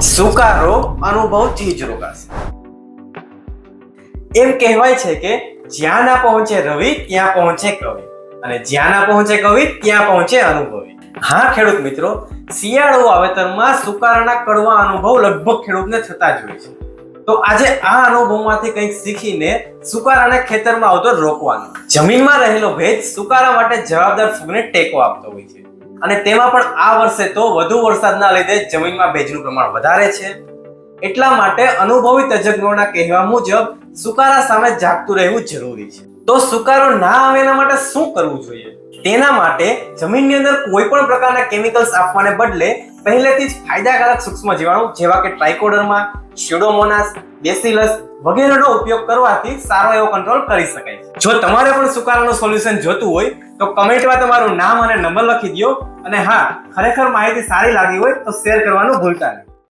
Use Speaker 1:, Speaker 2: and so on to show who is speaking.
Speaker 1: સુકારો અનુભવ ચીજ રોગાશે. એમ કહેવાય છે કે જ્યાં ના પહોંચે રવિ, ત્યાં પહોંચે કવિ. અને જ્યાં ના પહોંચે કવિ, ત્યાં પહોંચે અનુભવી. હા, ખેડૂત મિત્રો, શિયાળુ વાવેતરમાં સુકારાના કડવા અનુભવ લગભગ ખેડૂતને થતા જ હોય છે. તો આજે આ અનુભવમાંથી કંઈક શીખીને સુકારાને ખેતરમાં આવતો રોકવાનો. જમીનમાં રહેલો ભેજ સુકારા માટે જવાબદાર ફૂગને ટેકો આપતો હોય છે. અને તેમાં પણ આ વર્ષે તો વધુ વરસાદના લીધે જમીનમાં ભેજનું પ્રમાણ વધારે છે. એટલા માટે અનુભવી તજજ્ઞોના કહેવા મુજબ સુકારા સામે જાગતું રહેવું જરૂરી છે. તો સુકારો ના આવે એના માટે શું કરવું જોઈએ? તેના માટે જમીનની અંદર કોઈ પણ પ્રકારના કેમિકલ્સ આપવાને બદલે પહેલેથી જ ફાયદાકારક સૂક્ષ્મ જીવાણુ જેવા કે ટ્રાઇકોડર્મા સ્યુડોમોનાસ બેસિલસ વગેરેનો ઉપયોગ કરવાથી સારો એવો કંટ્રોલ કરી શકાય છે. જો તમારે પણ સુકારાનું સોલ્યુશન જોતું હોય, તો કમેન્ટમાં તમારું નામ અને નંબર લખી દો અને હા, ખરેખર માહિતી સારી લાગી હોય, તો શેર કરવાનું ભૂલતા નહીં.